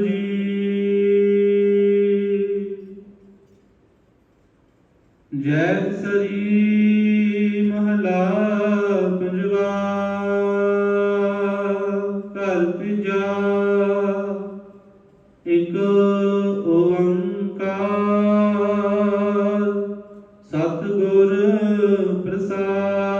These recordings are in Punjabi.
ਜੀ। ਜੈ ਸਰੀ ਮਹਲਾ ਪੰਜਵਾ। ਕਰ ਪਿਜਾ ਇਕ ਓੰਕਾਰ। ਸਤਗੁਰ ਪ੍ਰਸਾਦ।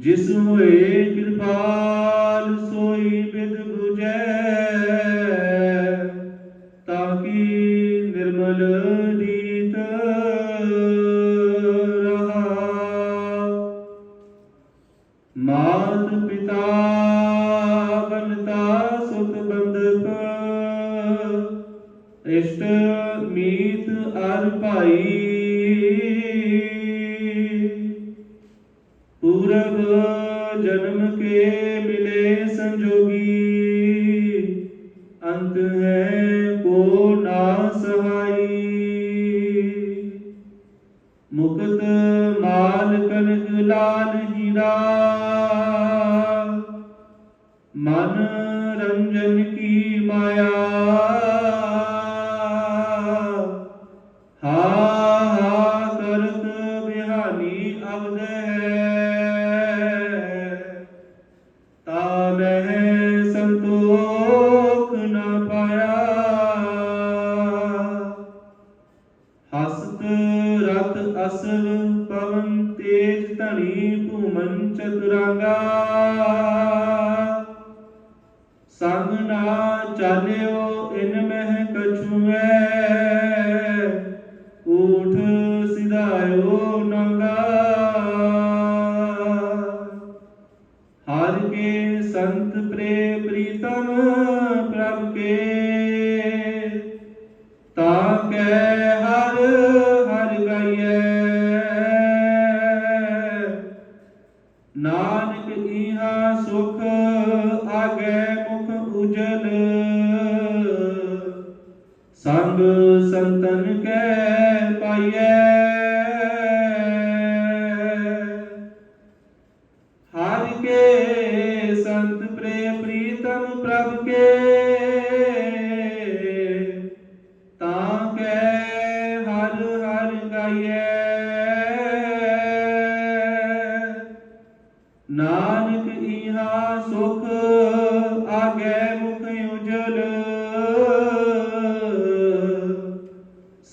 ਜਿਸ ਹੋਏ ਕਿਰਪਾਲ ਸੋਈ ਬਿਦ 부ਜੈ ਕਿ ਨਿਰਮਲ ਰੀਤ ਰਹਾ? ਮਾਤ ਪਿਤਾ ਬਨਤਾ ਸੁਤ ਬੰਧਪ ਇਸ਼ਟ ਮੀਤ ਅਰ ਭਾਈ ਮੁਕਤ ਮਾਲ ਕਨਕ ਲਾਲ ਹੀਰਾ। ਮਨ ਰੰਜਨ ਕੀ ਮਾਇਆ ਰਤ ਪਵਨ ਤੇਜ ਧਣੀ ਭੂਮਨ ਚਤੁਰਾਂਗਾ। ਸੰਗ ਨਾ ਚਾਲਿਓ ਇਨ ਮਹਿ ਕਛੂਐ, ਊਠ ਸਿਧਾਇਓ ਨੰਗਾ। ਹਰ ਕੇ ਸੰਤ ਪ੍ਰੇ ਪ੍ਰੀਤਮ ਪ੍ਰਭ ਕੇ ਸੰਗ ਸੰਤਨ ਕੈ ਪਾਈਐ। ਹਰ ਕੇ ਸੰਤ ਪ੍ਰੇ